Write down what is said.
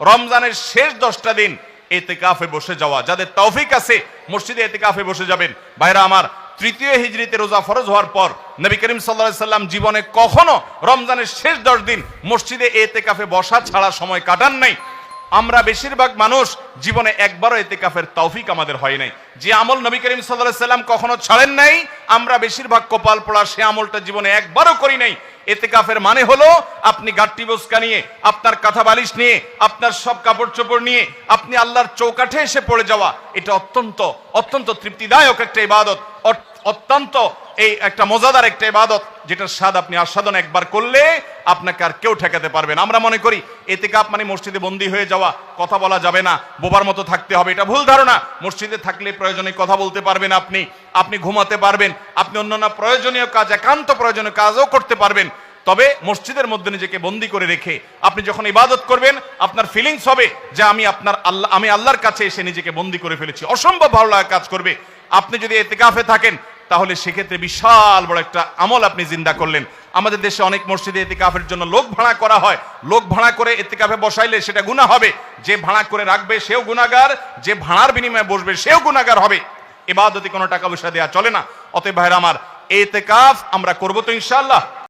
রমজানের শেষ দশটা দিন এতেকাফে বসে যাওয়া। যাদের তৌফিক আছে, মসজিদে এতেকাফে বসে যাবেন। ভাইরা আমার, তৃতীয় হিজড়িতে রোজা ফরজ হওয়ার পর নবী করিম সাল্লাহ সাল্লাম জীবনে কখনো রমজানের শেষ দশ দিন মসজিদে এতেকাফে বসা ছাড়া সময় কাটান নাই। আমরা বেশিরভাগ মানুষ জীবনে একবারও এতেকাফের তৌফিক আমাদের হয় নাই। যে আমল নবী করিম সাল্লাহ সাল্লাম কখনো ছাড়েন নাই, আমরা বেশিরভাগ কপাল পড়া সে আমলটা জীবনে একবারও করি নাই। এতেকাফের মানে হলো, আপনি গাট্টি বস্কা নিয়ে, আপনার কাঁথা বালিশ নিয়ে, আপনার সব কাপড় চোপড় নিয়ে, আপনি আল্লাহর চৌকাঠে এসে পড়ে যাওয়া, এটা অত্যন্ত অত্যন্ত তৃপ্তিদায়ক একটা ইবাদত। অত্যন্ত এই একটা মজাদার একটা ইবাদত, যেটার স্বাদ আপনি আস্বাদন একবার করলে আপনাকে আর কেউ ঠেকাতে পারবেন আমরা মনে করি, এতেকাপ মানে মসজিদে বন্দি হয়ে যাওয়া, কথা বলা যাবে না, বোবার মতো থাকতে হবে, এটা ভুল ধারণা। মসজিদে থাকলে প্রয়োজনে কথা বলতে পারবেন আপনি আপনি ঘুমাতে পারবেন, আপনি অন্যান্য প্রয়োজনীয় কাজ, একান্ত প্রয়োজনীয় কাজও করতে পারবেন। তবে মসজিদের মধ্যে নিজেকে বন্দি করে রেখে আপনি যখন ইবাদত করবেন, আপনার ফিলিংস হবে যে আমি আপনার আল্লাহ আমি আল্লাহর কাছে এসে নিজেকে বন্দি করে ফেলেছি। অসম্ভব ভালো লাগা কাজ করবে। আপনি যদি এতেকাফে থাকেন, তাহলে সেক্ষেত্রে বিশাল বড় একটা আমল আপনি জিন্দা করলেন। আমাদের দেশে অনেক মসজিদে এতেকাফের জন্য লোক ভাড়া করা হয়। লোক ভাড়া করে এতেকাফে বসাইলে সেটা গুণা হবে। যে ভাড়া করে রাখবে সেও গুণাগার যে ভাড়ার বিনিময়ে বসবে সেও গুণাগার হবে। এবাদতে কোনো টাকা পয়সা দেওয়া চলে না। অতএব ভাইরা আমার, এতেকাফ আমরা করব তো ইনশাআল্লাহ।